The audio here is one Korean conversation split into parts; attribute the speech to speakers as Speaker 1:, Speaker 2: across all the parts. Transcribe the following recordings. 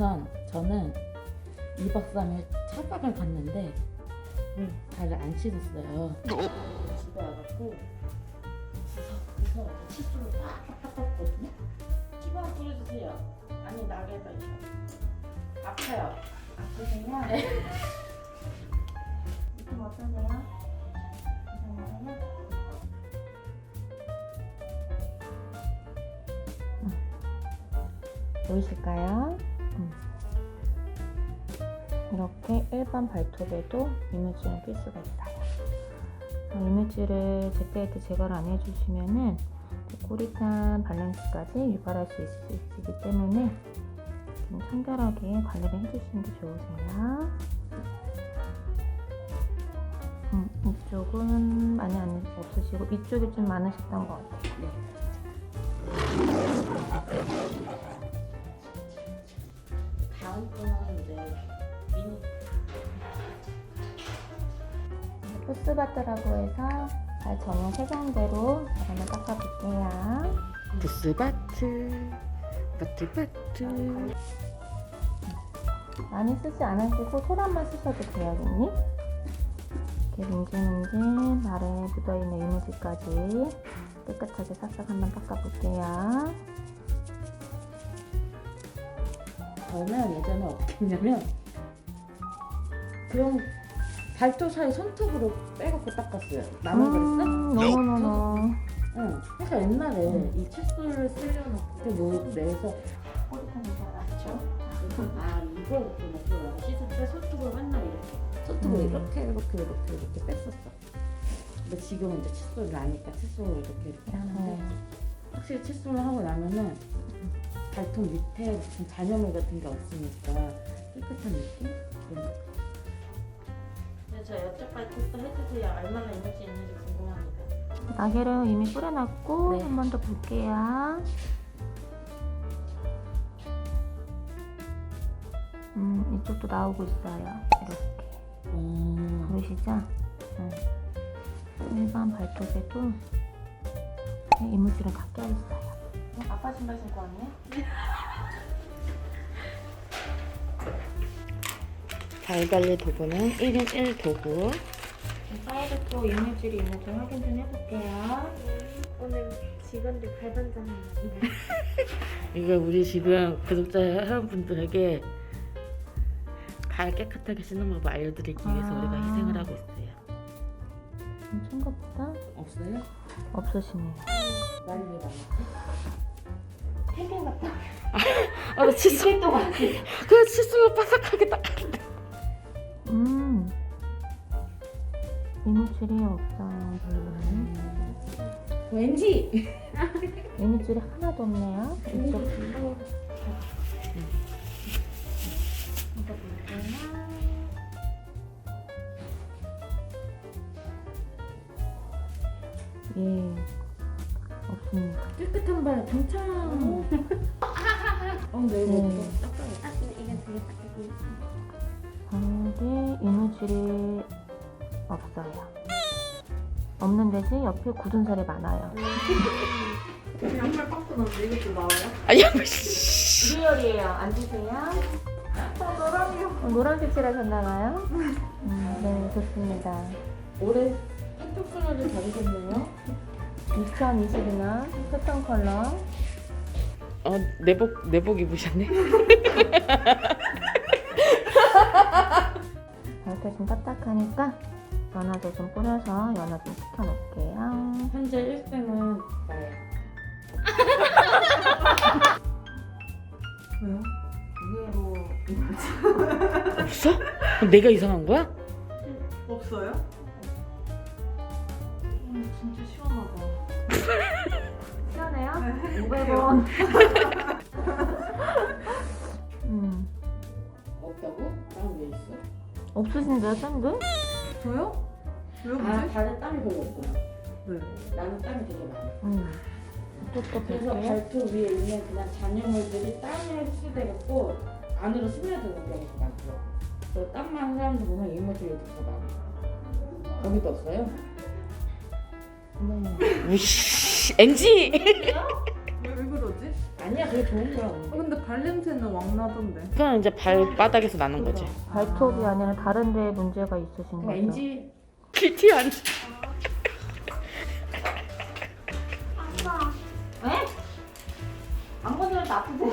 Speaker 1: 우선 저는 2박 3일 차박을 갔는데 음, 발을 안 씻었어요. 집에 와갖고 구석구석 칫솔로 팍팍 닦았거든요. 피부 한 뿌려주세요. 아니 나게 해봐요. 아파요. 아프세요? 네.
Speaker 2: 느낌 어떠세요? 괜찮아요? 보이실까요? 음. 이렇게 일반 발톱에도 이물질을 낄 수가 있어요. 어, 이물질을 제때제때 제거를 안 해주시면은 꼬릿한 밸런스까지 유발할 수 있기 때문에 좀 청결하게 관리를 해주시는 게 좋으세요. 음, 이쪽은 많이 안 없으시고 이쪽이 좀 많으셨던 것 같아요.
Speaker 1: 네. 다음번은 이제 미니
Speaker 2: 푸스바트라고 해서 발 전용 잘 한번 닦아볼게요.
Speaker 1: 부스바트 바트바트
Speaker 2: 많이 쓰지 않으시고 소란만 쓰셔도 돼요, 언니. 이렇게 문질문질 발에 묻어있는 이물질까지 깨끗하게 싹싹 한번 닦아볼게요.
Speaker 1: 저는 예전에 어떻게 했냐면 그런 발톱 사이 손톱으로 빼갖고 닦았어요. 나만 그랬어?
Speaker 2: 음, 노노노노.
Speaker 1: 응. 그래서 옛날에 이 칫솔을 쓰려놓고 뭐 내서
Speaker 2: 꼬리탄 냄새가 나죠?
Speaker 1: 아 이거 그렇구나. 씻을 때 손톱으로 맨날 이렇게 손톱을
Speaker 2: 음.
Speaker 1: 이렇게 이렇게 이렇게 이렇게 뺐었어. 근데 지금은 이제 칫솔을 아니까 칫솔로 이렇게 이렇게 하는데
Speaker 2: 네.
Speaker 1: 확실히 칫솔을 하고 나면은 발톱 밑에 무슨 잔여물 같은 게 없으니까 깨끗한 느낌? 그런 거. 근데 저 옆쪽 발톱도 해주세요. 얼마나 이물질 있는지 궁금합니다.
Speaker 2: 나게를 이미 뿌려놨고
Speaker 1: 네.
Speaker 2: 한 번 더 볼게요. 음, 이쪽도 나오고 있어요. 이렇게
Speaker 1: 어...
Speaker 2: 보이시죠? 음. 일반 발톱에도 이물질은 다 껴있어요. 아빠 신발 신고 왔네?
Speaker 1: 발달리 도구는 1인 1도구.
Speaker 2: 사이드 쪽 이물질이 있는지 확인 좀 해볼게요.
Speaker 3: 오늘 직원들 발반장 하는데
Speaker 1: 이거 우리 지금 구독자 여러분들에게 발 깨끗하게 씻는 법을 알려드리기 위해서
Speaker 2: 아.
Speaker 1: 우리가 희생을 하고 있어요.
Speaker 2: 것보다
Speaker 1: 없어요?
Speaker 2: 없으시네요.
Speaker 1: 많이 왜
Speaker 2: 펭귄 같다.
Speaker 1: 아, 나 칫솔,
Speaker 2: 또 같아.
Speaker 1: 그 칫솔로 바삭하게 닦았는데.
Speaker 2: 음. 이물질이 없어요, 별로는.
Speaker 1: 왠지.
Speaker 2: 이물질이 하나도 없네요. 이쪽. 이거 볼게요. 예. 없습니다.
Speaker 1: 깨끗한 발 당첨. 어, 네, 네.
Speaker 2: 네.
Speaker 1: 닦아요.
Speaker 3: 아 근데 이게 되게 딱딱해
Speaker 2: 발에 이물질이 없어요. 없는 대신 옆에 굳은 살이 많아요.
Speaker 3: 양말 깎고 나는데 이것도 나와요?
Speaker 1: 아니야, 뭐, 씨.
Speaker 2: 리얼이에요. 앉으세요.
Speaker 3: 아 노랑이요
Speaker 2: 어, 노란색 칠하셨나봐요? 음, 네, 좋습니다.
Speaker 1: 올해 한쪽 컬러를 다르셨네요.
Speaker 2: 2022년 패턴 컬러.
Speaker 1: 어, 내복, 내복 입으셨네.
Speaker 2: 발톱 좀 딱딱하니까 연화제 좀 뿌려서 연화 좀 시켜놓을게요.
Speaker 1: 현재 1등은 나예요.
Speaker 3: 왜요? 의외로
Speaker 1: 없어? 그럼 내가 이상한 거야?
Speaker 3: 없어요? 음 진짜 시원하다
Speaker 2: 시원해요?
Speaker 3: 네.
Speaker 2: 500원. 음,
Speaker 1: 없다고? 땀 왜 있어?
Speaker 2: 없으신데요, 샌들?
Speaker 3: 저요? 왜
Speaker 1: 아,
Speaker 3: 그러지?
Speaker 1: 발에 땀이 별로 없구나.
Speaker 3: 네
Speaker 1: 나는 땀이 되게 많아.
Speaker 2: 음.
Speaker 1: 그래서
Speaker 2: 볼게요.
Speaker 1: 발톱 위에 있는 그냥 잔여물들이 땀에 흡수돼갖고 안으로 스며드는 경우가 많죠. 그땀 많은 사람들 보면 이모들이 이렇게 많아. 거기도 없어요?
Speaker 2: 네.
Speaker 1: 우씨, NG!
Speaker 3: 왜 왜 그러지?
Speaker 1: 아니야 그게 좋은 거야
Speaker 3: 어, 근데 발냄새는 왕 나던데.
Speaker 1: 그건 이제 발바닥에서 나는 거지
Speaker 2: 발톱이 아니라 다른 데에 문제가 있으신 거죠?
Speaker 1: 왠지 PT 안
Speaker 2: 안 건드려도 나쁘세요?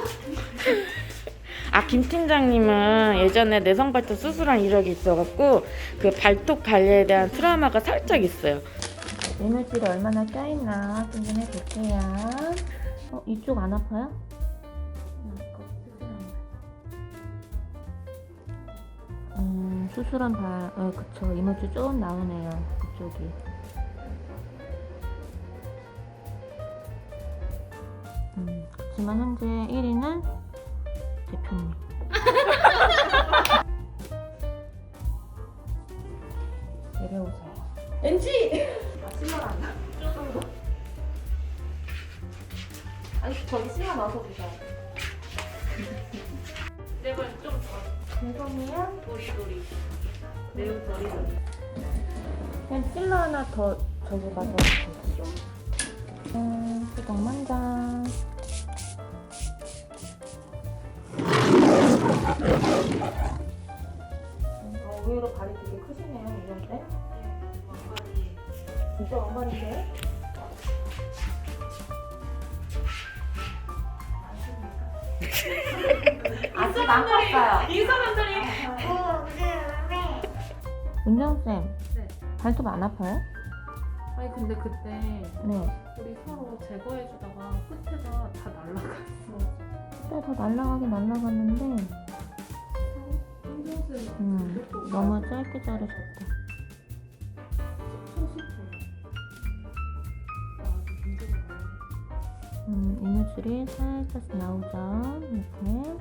Speaker 1: 아, 김 팀장님은 예전에 내성 발톱 수술한 이력이 있어갖고 그 발톱 관리에 대한 트라우마가 살짝 있어요.
Speaker 2: 이물질이 얼마나 껴있나 확인 좀 해볼게요. 어, 이쪽 안 아파요? 음, 수술한 발, 어, 그쵸. 이물질 좀 나오네요. 이쪽이. 음, 그렇지만 현재 1위는 대표님. 내려오세요.
Speaker 1: 왠지
Speaker 2: 아니, 저기 실마 나서 보세요. 죄송해요.
Speaker 3: 도리도리. 매우 도리도리.
Speaker 2: 그냥 실러 하나 더 저기 가서 주시죠. 음, 수동 만장. 어, 의외로 발이 되게 크시네요, 이럴 때. 진짜 왕발인데? 아직 안 컸어요.
Speaker 3: 이 사람들이.
Speaker 2: 운정쌤,
Speaker 3: 네.
Speaker 2: 발톱 안 아파요?
Speaker 3: 아니 근데 그때
Speaker 2: 네.
Speaker 3: 우리 서로 제거해주다가 끝에가 다 날라갔어.
Speaker 2: 그때 더 날라가긴 날라갔는데,
Speaker 3: 윤정쌤
Speaker 2: 음, 너무 짧게 자르셨다. 음, 이물질이 살짝 나오죠. 이렇게.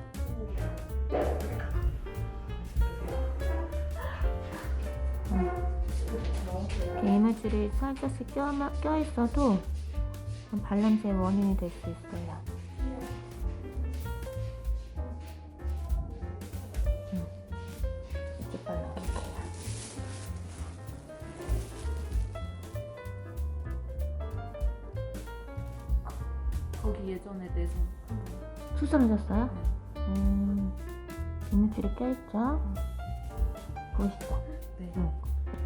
Speaker 2: 이렇게 이물질이 살짝씩 껴, 껴있어도 발냄새의 원인이 될 수 있어요.
Speaker 3: 거기 예전에 내서
Speaker 2: 수술하셨어요? 음, 이물질이 껴있죠? 보이시죠?
Speaker 3: 네.
Speaker 2: 응.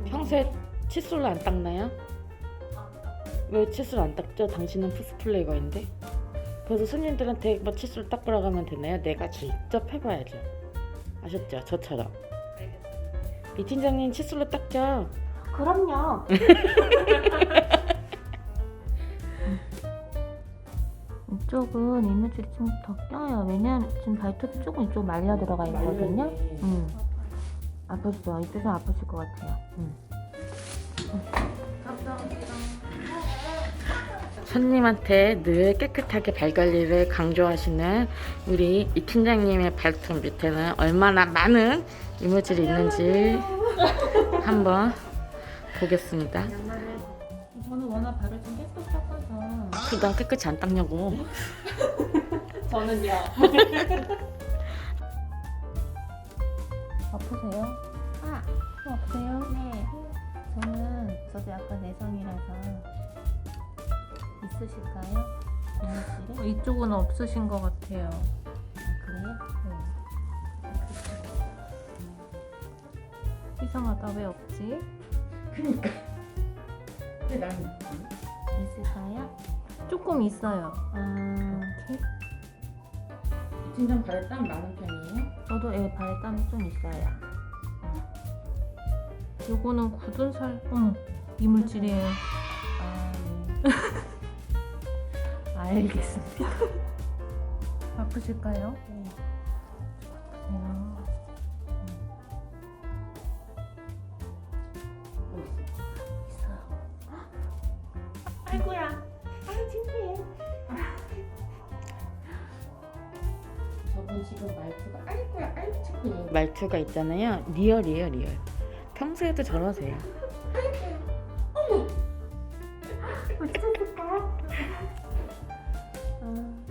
Speaker 1: 평소에 칫솔로 안 닦나요? 왜 칫솔 안 닦죠? 당신은 푸스플레이거인데. 그래서 손님들한테 뭐 칫솔 닦으라고 하면 되나요? 내가 직접 해봐야죠. 아셨죠? 저처럼. 이 팀장님 칫솔로 닦죠?
Speaker 2: 그럼요. 이쪽은 이물질이 좀 더 껴요. 왜냐면 지금 발톱이 조금 이쪽 말려 들어가 있거든요. 음. 아프시죠? 좀 아프실 것 같아요. 음.
Speaker 1: 손님한테 늘 깨끗하게 발 관리를 강조하시는 우리 이 팀장님의 발톱 밑에는 얼마나 많은 이물질이 있는지 한번 보겠습니다.
Speaker 2: 저는 워낙 발을 좀 깨끗 닦아서
Speaker 1: 그난 깨끗이 안 닦냐고.
Speaker 3: 저는요.
Speaker 2: 아프세요? 아, 또 아프세요? 네. 저는 저도 약간 내성이라서 있으실까요? 이물질이? 이쪽은 없으신 것 같아요. 아, 그래요? 네. 이상하다 왜 없지?
Speaker 1: 근데 나는
Speaker 2: 있을까요? 조금 있어요. 아, 이렇게?
Speaker 1: 팀장 발에 땀 많은 편이에요?
Speaker 2: 저도 예, 발에 땀이 좀 있어요. 요거는 굳은 살, 어머, 이물질이에요.
Speaker 1: 아, 네.
Speaker 2: 알겠습니다. 아프실까요? 네. 아이고야. 아이, 창피해.
Speaker 1: 저분 지금 말투가 아이고야 아이고 자꾸 말투가 있잖아요 리얼이에요 리얼 평소에도 저러세요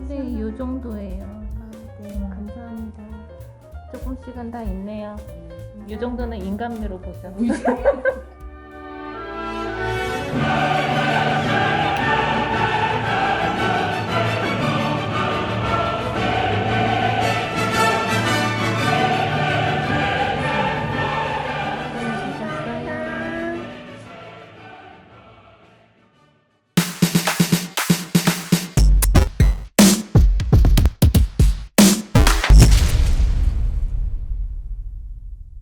Speaker 2: 네, 요 정도예요. 아, 네, 감사합니다. 조금 시간 다 있네요. 이 정도는 인간미로 보죠.